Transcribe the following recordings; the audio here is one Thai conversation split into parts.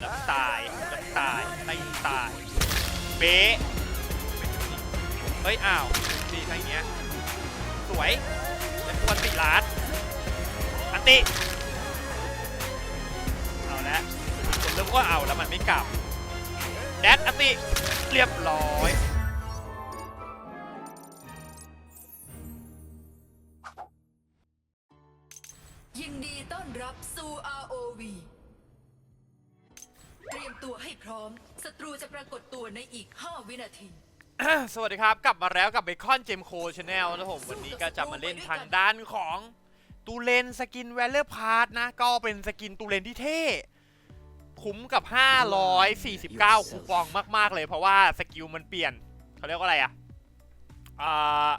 แล้วตายแล้วตายไม่ตาย เบ๊ะเฮ้ย อ้าวดีอะไรเงี้ย สวยแล้วควรติลานอันติ เอาละคนเริ่มก็เอาแล้วมันไม่กลับ แดดอันติ เรียบร้อยยินดีต้อนรับสู่ ROV ตัวให้พร้อม ศัตรูจะปรากฏตัวในอีก 5 วินาที สวัสดีครับ กลับมาแล้วกับเบคอนเจมโคชาแนลนะผม วันนี้ก็จะมาเล่นทางด้านของตูเลนสกินแวลเลอร์พาร์ทนะ ก็เป็นสกินตูเลนที่เท่ คุ้มกับ 549 คูปองมาก ๆ เลย เพราะว่าสกิลมันเปลี่ยนเขาเรียกว่าอะไรอะอ่า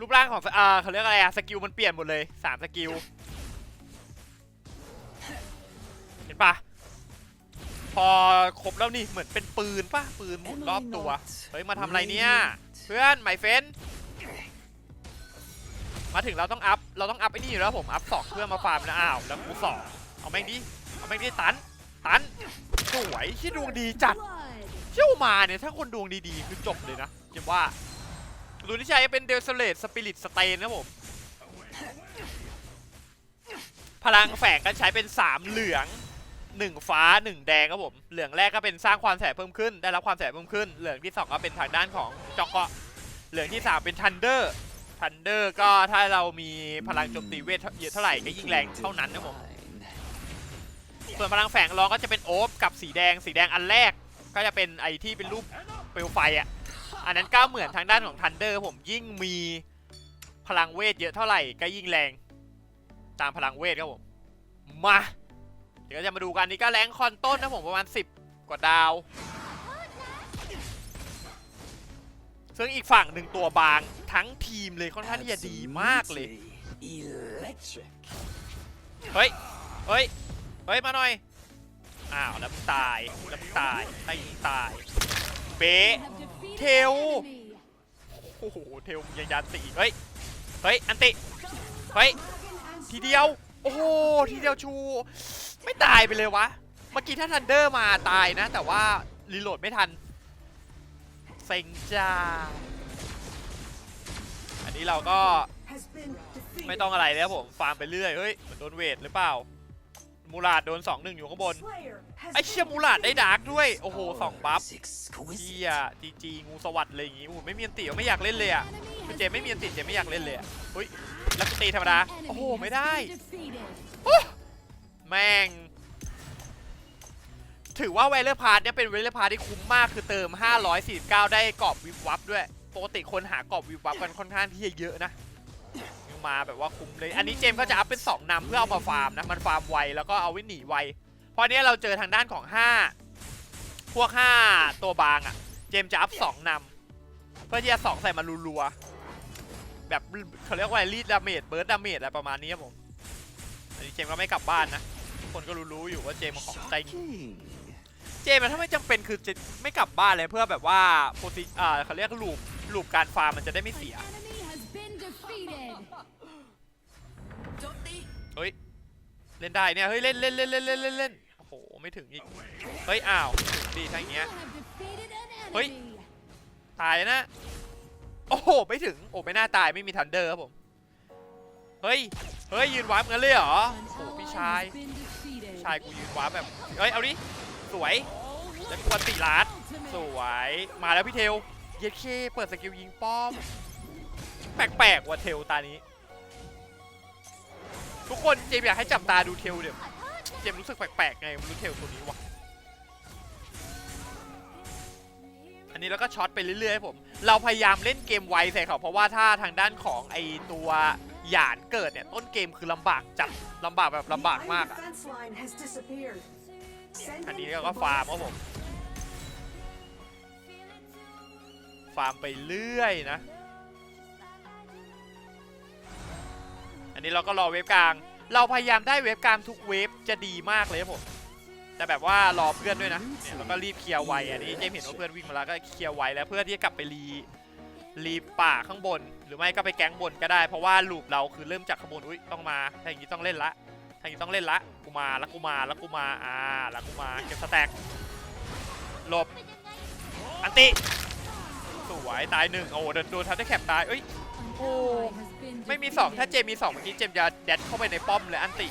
รูปร่างของอ่าเขาเรียกอะไรอะสกิลมันเปลี่ยนหมดเลย 3 สกิล เห็นปะ อครบแล้วนี่เหมือนเป็นปืนป่ะปืนหมุนรอบตัว เฮ้ย มาทำอะไรเนี่ย เพื่อนไมเฟนมาถึงเราต้องอัพ เราต้องอัพไอ้นี่อยู่แล้วผม อัพสองเพื่อมาฟาร์มนะอ้าว แล้วกูสองเอาแม่งดิ เอาแม่งดิตัน ตัน สวยที่ดวงดีจัด เชี่ยวมาเนี่ย ถ้าคนดวงดีๆ คือจบเลยนะเจ็บว่าตัวที่ใช้เป็นเดลเลตสปิริตสเตนนะผม พลังแฝงก็ใช้เป็น3เหลือง 1 ฟ้า 1 แดงครับผม เหลืองแรกก็เป็นสร้างความแสบเพิ่มขึ้น ได้รับความแสบเพิ่มขึ้น เหลืองที่ 2 ก็เป็นทางด้านของจอกเกาะ เหลืองที่ 3 เป็นทันเดอร์ ทันเดอร์ก็ถ้าเรามีพลังโจมตีเวทเยอะเท่าไหร่ก็ยิ่งแรงเท่านั้นนะผม ส่วนพลังแฝงรองก็จะเป็นโอฟกับสีแดง สีแดงอันแรก ก็จะเป็นไอที่เป็นรูปเปลวไฟอะ อันนั้นก็เหมือนทางด้านของทันเดอร์ผมยิ่งมีพลังเวทเยอะเท่าไหร่ก็ยิ่งแรง ตามพลังเวทครับผม มา เดี๋ยวจะมาดูกันนี่ก็แรงคอนต้นนะผมประมาณ 10 กว่าดาว ซึ่งอีกฝั่งหนึ่งตัวบางทั้งทีมเลยค่อนข้างที่จะดีมากเลย เฮ้ย เฮ้ย เฮ้ย มาหน่อย อ้าวแล้วตายแล้วตายไอ้ตายเบ๊ะเทล โอ้โห เทลยังยันตีเฮ้ย เฮ้ย อันติ เฮ้ย ทีเดียว โอ้โห ทีเดียวชู ไม่ตายไปเลยวะ เมื่อกี้ถ้าทันเดอร์มาตายนะ แต่ว่ารีโหลดไม่ทัน เซ็งจ้า อันนี้เราก็ไม่ต้องอะไรแล้วผม ฟาร์มไปเรื่อย เฮ้ยเหมือนโดนเวทหรือเปล่า มูลาดโดน 2-1 อยู่ข้างบน ไอ้เชี่ยมูลาดได้ดาร์กด้วย โอ้โหสองบัฟเฮียจีจีงูสวัสด์เลยอย่างงี้โอ้โหไม่มีอันติไม่อยากเล่นเลยอะเจไม่มีอันติเจไม่อยากเล่นเลยอะเฮ้ยแล้วตีธรรมดา โอ้โหไม่ได้โอ้ แม่ง ถือว่าเวลเลอร์พาร์ทเนี่ยเป็นเวลเลอร์พาร์ทที่คุ้มมากคือเติม 549 ได้กรอบวิบวับด้วยปกติคนหากรอบวิบวับกันค่อนข้างที่จะเยอะนะมาแบบว่าคุ้มเลย อันนี้เจมส์ก็จะอัพเป็น 2นำเพื่อเอามาฟาร์มนะ มันฟาร์มไว แล้วก็เอาไว้หนีไว เพราะเนี้ยเราเจอทางด้านของ 5 พวก 5 ตัวบางอะ่ะ เจมส์จะอัพ 2นำเพื่อที่จะสองใส่มารัวๆแบบเขาเรียกว่ารีดดาเมจเบิร์ดดาเมจอะไรประมาณนี้ครับผม อันนี้เจมส์ก็ไม่กลับบ้านนะ คนก็รู้ๆอยู่ว่าเจมส์มันของใจจริง King. เจมส์มันถ้าไม่จำเป็นคือจะไม่กลับบ้านเลยเพื่อแบบว่าโพซิอ่าเขาเรียกลูปลูปการฟาร์มมันจะได้ไม่เสียโจมตีเฮ้ย เล่นได้เนี่ย เฮ้ย เล่นเล่นเล่นเล่นเล่นเล่นเล่นโอ้โห ไม่ถึงอีก เฮ้ย อ้าวถึงดีถ้าอย่างเงี้ยเฮ้ยตายนะ โอ้โห ไม่ถึง โอ้ไม่น่าตายไม่มีทันเดอร์ครับผม เฮ้ย เฮ้ย ยืนวาร์ปกันเลยเหรอ โอ้โห พี่ชาย ชายกูยืนวาแบบเฮ้ย เอาดิ สวย แล้วกวนติลัดสวย มาแล้วพี่เทล เย็ดเคเปิดสกิลยิงป้อม แปลกๆว่ะเทลตานี้ ทุกคนเจมอยากให้จับตาดูเทลเดี๋ยวเจมรู้สึกแปลกๆไงรู้เทลตัวนี้วะอันนี้เราก็ช็อตไปเรื่อยๆให้ผม เราพยายามเล่นเกมไวใส่เขาเพราะว่าถ้าทางด้านของไอตัว หยานเกิดเนี่ย ต้นเกมคือลำบากจัดลำบากแบบลำบากมากอะอันนี้เราก็ฟาร์มครับผม ฟาร์มไปเรื่อยนะ อันนี้เราก็รอเวฟกลาง เราพยายามได้เวฟกลางทุกเวฟจะดีมากเลยครับผมแต่แบบว่ารอเพื่อนด้วยนะเนี่ยแล้วก็รีบเคลียร์ไวอันนี้เจมส์เห็นว่าเพื่อนวิ่งมาแล้วก็เคลียร์ไวแล้วเพื่อที่จะกลับไปรี รีป่าข้างบน หรือไม่ก็ไปแก๊งบนก็ได้ เพราะว่าลูปเราคือเริ่มจากข้างบนอุ้ยต้องมาถ้าอย่างนี้ต้องเล่นละทางนี้ต้องเล่นละกูมาแล้วกูมาแล้วกูมาอ่าแล้วกูมาเก็บสแต็กหลบอันติสวยตายหนึ่งโอ้โหโดนโดนทัพได้แคปตายเอ้ยโอ้ไม่มีสองถ้าเจมมีสองเมื่อกี้เจมจะแดดเข้าไปในป้อมเลยอันติ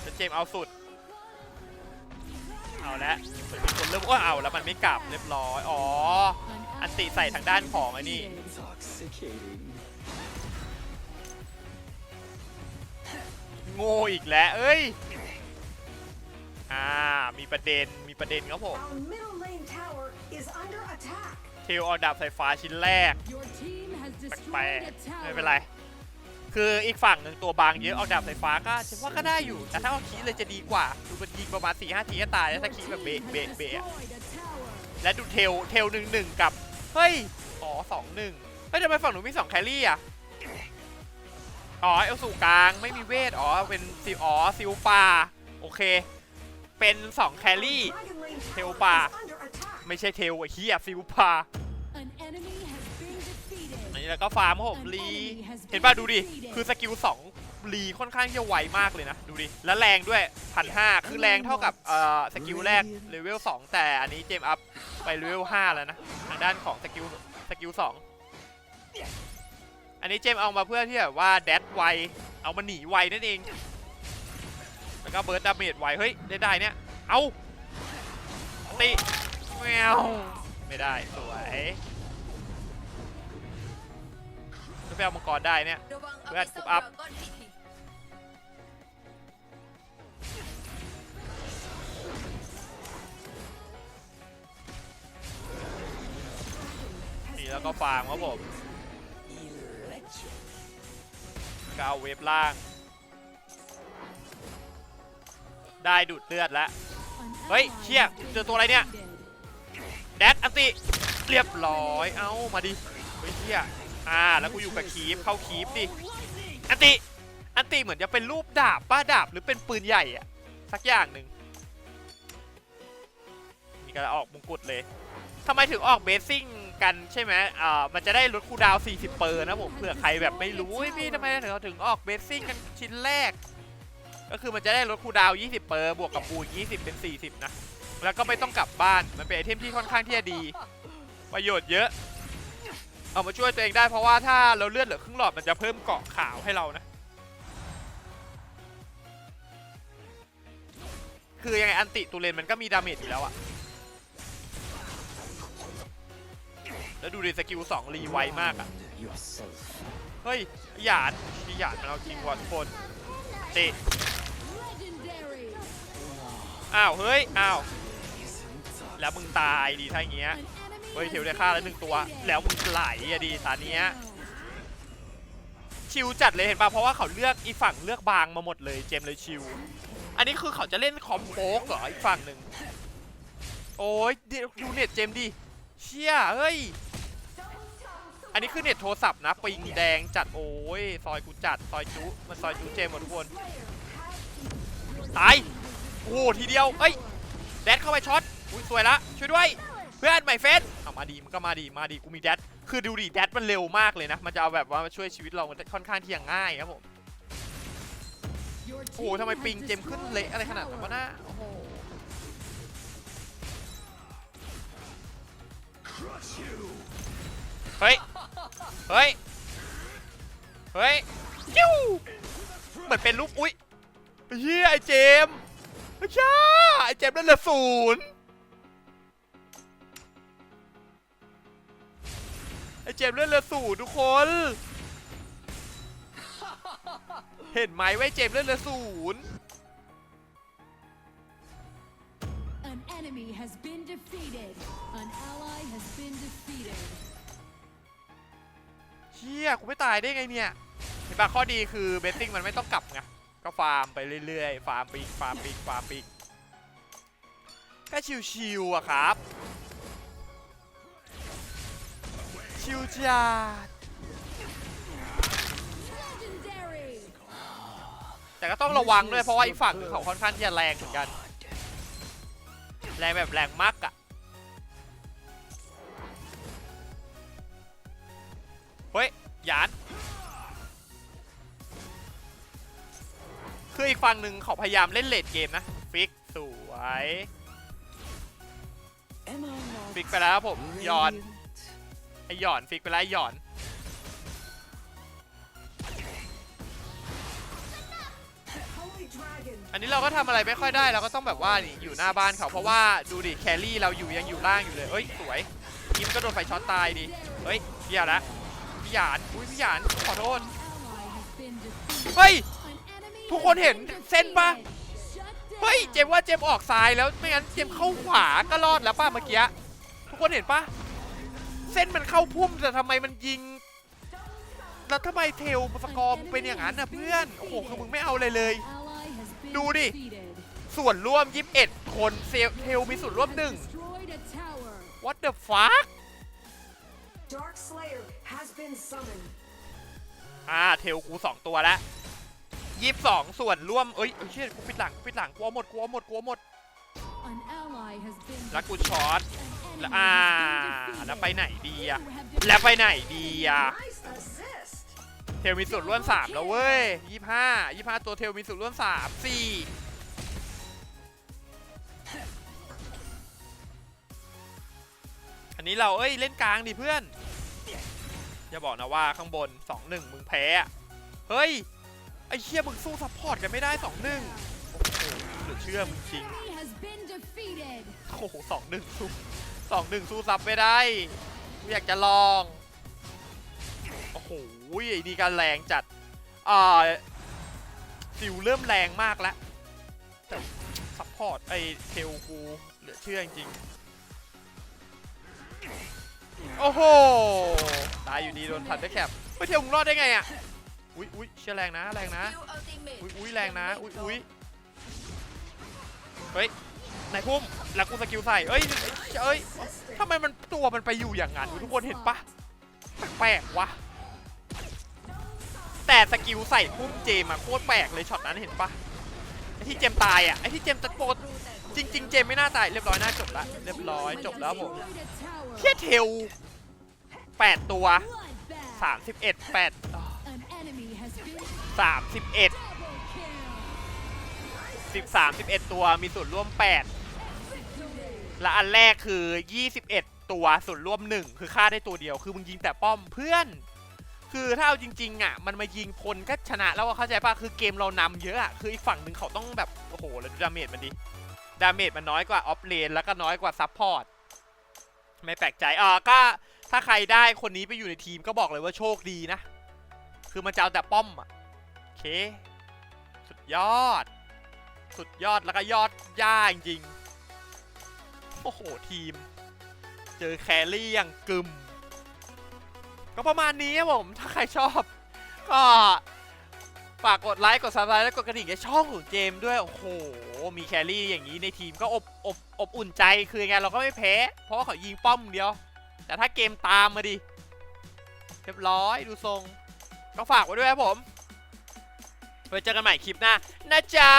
แต่เจมเอาสุดเอาละเหมือนมีคนเริ่มว่าเอาแล้วมันไม่กลับเรียบร้อยอ๋อ อันติใส่ทางด้านของไอ้นี่ Intoxicating. โง่อีกแล้ว เอ้ย อ่า มีประเด็น มีประเด็นครับผม Our middle lane tower is under attack. เทลเอาดาบสายฟ้าชิ้นแรก แปลกๆไม่เป็นไร คืออีกฝั่งหนึ่งตัวบางเยอะเอาดาบสายฟ้าก็ฉันว่าก็ได้อยู่ แต่ถ้าเอาคีเลยจะดีกว่า ดูมันยิงประมาณ4ี่ห้าทีก็ตายแล้วถ้าคีแบบเบะเบะเบะอะและดูเทล เทลหนึ่งหนึ่งกับ เฮ้ย อ๋อสองหนึ่งเฮ้ยทำไมฝั่งหนูมีสองแครี่อะ อ๋อ เอลสูกลางไม่มีเวท อ๋อ เป็นซิอ๋อซิลปาโอเค เป็นสองแครี่ Dragon lane Theo tower bà. is under attack. ไม่ใช่เทลไอ้เฮียซิลปาอันนี้แล้วก็ฟาร์มครับผมรีเห็นป่ะดูดิ คือสกิล2 รีค่อนข้างจะไวมากเลยนะ ดูดิ แล้วแรงด้วยพันห้าคือแรงเท่ากับเอ่อสกิลแรกเลเวล2แต่อันนี้เจมอัพไปเลเวล5แล้วนะ ทางด้านของสกิลสกิล2อันนี้เจมเอามาเพื่อที่แบบว่าแดดไว เอามาหนีไวนั่นเอง แล้วก็เบิร์ดดาเมจไว เฮ้ย ได้ได้เนี่ย เอาติแมวไม่ได้ สวยไปเอามังกรได้เนี่ยเพื่อนกรุ๊ปอัพ แล้วก็ฟาร์มครับผมก็เอาเวฟล่าง ได้ดูดเลือดแล้ว เฮ้ยเชี่ยเจอตัวอะไรเนี่ย แดดอันติ เรียบร้อย เอ้า มาดิ เฮ้ยเชี่ยอ่า แล้วกูอยู่กับคีฟเข้าคีฟดิ อันติ อันติเหมือนจะเป็นรูปดาบป้าดาบหรือเป็นปืนใหญ่อะสักอย่างหนึ่งนี่ก็ออกมงกุฎเลยทำไมถึงออกเบสซิ่ง กันใช่ไหมอ่ามันจะได้ลดคูดาว 40 เปอร์นะผมเผื่อใครแบบไม่รู้พี่ทำไมถึงถึงออกเบสซิ่งกันชิ้นแรก ก็คือมันจะได้ลดคูดาว 20 เปอร์บวกกับบูน20 เป็น 40 นะ แล้วก็ไม่ต้องกลับบ้าน มันเป็นไอเทมที่ค่อนข้างที่จะดี ประโยชน์เยอะ เอามาช่วยตัวเองได้เพราะว่าถ้าเราเลือดเหลือครึ่งหลอดมันจะเพิ่มเกาะขาวให้เรานะคือยังไงอันติตูเลนมันก็มีดาเมจอยู่แล้วอะ แล้วดูดิสกิล2รีไวมากอะ And You're safe. เฮ้ยหยาดพี่หยาดมันเอาจริงว่ะทุกคนเตะอ้าว เฮ้ย อ้าว แล้วมึงตายดีถ้าอย่างเงี้ย เฮ้ยเทลได้ฆ่าแล้วหนึ่งตัว แล้วมึงไหลอะดีตาเนี้ยชิวจัดเลยเห็นป่ะเพราะว่าเขาเลือกอีกฝั่งเลือกบางมาหมดเลยเจมส์เลยชิว อันนี้คือเขาจะเล่นคอมโบกเหรออีกฝั่งหนึ่งโอ้ยเดี๋ยวดูเน็ตเจมส์ดิเชี่ยเฮ้ย อันนี้คือเน็ตโทรศัพท์นะปิงแดงจัดโอ้ยซอยกูจัดซอยจุมันซอยจุเจมหมดทุกคนตายโอ้ทีเดียวเอ้ยแดดเข้าไปช็อตอุ้ยสวยละช่วยด้วย เพื่อนใหม่เฟสเอามาดีมันก็มาดีมาดีกูมีแดดคือดูดิแดดมันเร็วมากเลยนะ มันจะเอาแบบว่ามาช่วยชีวิตเราค่อนข้างที่จะง่ายครับผมโอ้โหทำไมปิงเจมขึ้นเละอะไรขนาดนั้นวะน้าโอ้โหเฮ้ย เฮ้ย เฮ้ยจิ้วเหมือนเป็นรูปอุ๊ยเฮียไอเจมไอ้ช่าไอเจมส์นั่นเหลือศูนย์ไอเจมเล่นเหลือศูนย์ทุกคน เห็นไหมว่าไอ้เจมส์เล่นเหลือศูนย์ เชี่ยกูไม่ตายได้ไงเนี่ย เห็นปะข้อดีคือเบสซิ่งมันไม่ต้องกลับไง ก็ฟาร์มไปเรื่อยๆ ฟาร์มปีก ฟาร์มปีก ฟาร์มปีก ก็ชิวๆอะครับ ชิวจัดแต่ก็ต้องระวังด้วยเพราะว่าอีกฝั่งหนึ่งเขาค่อนข้างที่จะแรงเหมือนกัน แรงแบบแรงมากอะ เฮ้ยหยานคืออีกฝั่งหนึ่งเขาพยายามเล่นเลดเกมนะ ฟิกสวยฟิกไปแล้วผมหยอนไอหยอนฟิกไปแล้วไอหยอนอันนี้เราก็ทำอะไรไม่ค่อยได้เราก็ต้องแบบว่านี่อยู่หน้าบ้านเขาเพราะว่าดูดิแครี่เราอยู่ยังอยู่ล่างอยู่เลยเอ้ยสวยยิมก็โดนไฟช็อตตายดิเฮ้ยพี่หยาดละ พี่หยานอุ้ยพี่หยานขอโทษเฮ้ยทุกคนเห็นเส้นปะเฮ้ยเจมว่าเจมออกซ้ายแล้วไม่งั้นเจมเข้าขวาก็รอดแล้วป้าเมื่อกี้ทุกคนเห็นปะเส้นมันเข้าพุ่มแต่ทำไมมันยิง แล้วทำไมเทลสกอร์มเป็นอย่างนั้นนะเพื่อนโอ้โหคือมึงไม่เอาเลยเลย ดูดิส่วนร่วม 21 คนเซลเทลมีส่วนร่วมหนึ่ง what the fuck Dark Slayer has been summoned. อ่าเทลกูสองตัวแล้วยี่สิบสองส่วนร่วมเอ้ยเอ้ยเชี่ยกูปิดหลังกูปิดหลังกูเอาหมดกูเอาหมมดกูเอาหมด An ally has been แล้วกูช็อต An แล้ว enemy อ่า has been แล้วไป defeated. ไหนดีอะ You have แล้วไปไหนดีอะ Nice assist. เทลมีส่วนร่วมสามแล้วเว้ยยี่ห้ายี่ห้าตัวเทลมีส่วนร่วมสามสี่ อันนี้เราเอ้ยเล่นกลางดิเพื่อน อย่าบอกนะว่าข้างบน 2-1 มึงแพ้ เฮ้ย ไอ้เชี่ยมึงสู้ซัพพอร์ตกันไม่ได้ 2-1 โอ้โหเหลือเชื่อมึงจริง โอ้โหสองหนึ่งสู้สองหนึ่งสู้ซับไม่ได้กูอยากจะลอง โอ้โหไอ้นี่การแรงจัด อ่าซิวเริ่มแรงมากแล้ว แต่ซัพพอร์ตไอเทลกูเหลือเชื่อจริง โอ้โห ตายอยู่ดีโดนทันได้แคปเฮ้ยเทลมึงรอดได้ไงอะ อุ้ยอุ้ยเชื่อแรงนะแรงนะ อุ้ยอุ้ยแรงนะ อุ้ยอุ้ยเฮ้ยนายพุ่มแล้วกูสกิลใส่เอ้ยเอ้ยทำไมมันตัวมันไปอยู่อย่างนั้นทุกคนเห็นปะแปลกวะ แต่สกิลใส่พุ่มเจมอะโคตรแปลกเลยช็อตนั้นเห็นปะไอที่เจมตายอะไอที่เจมตะโกน จริง ๆ เจมไม่น่าตายเรียบร้อยน่าจบละเรียบร้อยจบแล้วผมเชี่ยเทลแปดตัวสามสิบเอ็ดแปดสามสิบเอ็ดสิบสามสิบเอ็ดตัวมีส่วนร่วมแปดและอันแรกคือ21ตัวส่วนร่วม1คือฆ่าได้ตัวเดียวคือมึงยิงแต่ป้อมเพื่อนคือถ้าเอาจริงๆอะมันมายิงคนก็ชนะแล้วเข้าใจป่ะคือเกมเรานำเยอะอะคืออีกฝั่งหนึ่งเขาต้องแบบโอ้โหแล้วดูดาเมจมันดิ ดาเมจมันน้อยกว่าออฟเลนแล้วก็น้อยกว่าซัพพอร์ตไม่แปลกใจอ่าก็ถ้าใครได้คนนี้ไปอยู่ในทีมก็บอกเลยว่าโชคดีนะ คือมันจะเอาแต่ป้อมอะโอเค สุดยอด สุดยอดแล้วก็ยอดย่าจริงโอ้โห ทีม เจอแครี่อย่างกึม ก็ประมาณนี้ครับผม ถ้าใครชอบ ก็ ฝากกดไลค์ กดซับสไครต์และกดกระดิ่งในช่องของเจมด้วย โอ้โห มีแครี่อย่างนี้ในทีมก็อบอบอบอุ่นใจ คือไงเราก็ไม่แพ้ เพราะว่าเขายิงป้อมเดียว แต่ถ้าเกมตามมาดิ เรียบร้อยดูทรง ก็ฝากไว้ด้วยครับผม ไว้เจอกันใหม่คลิปหน้า นะจ๊ะ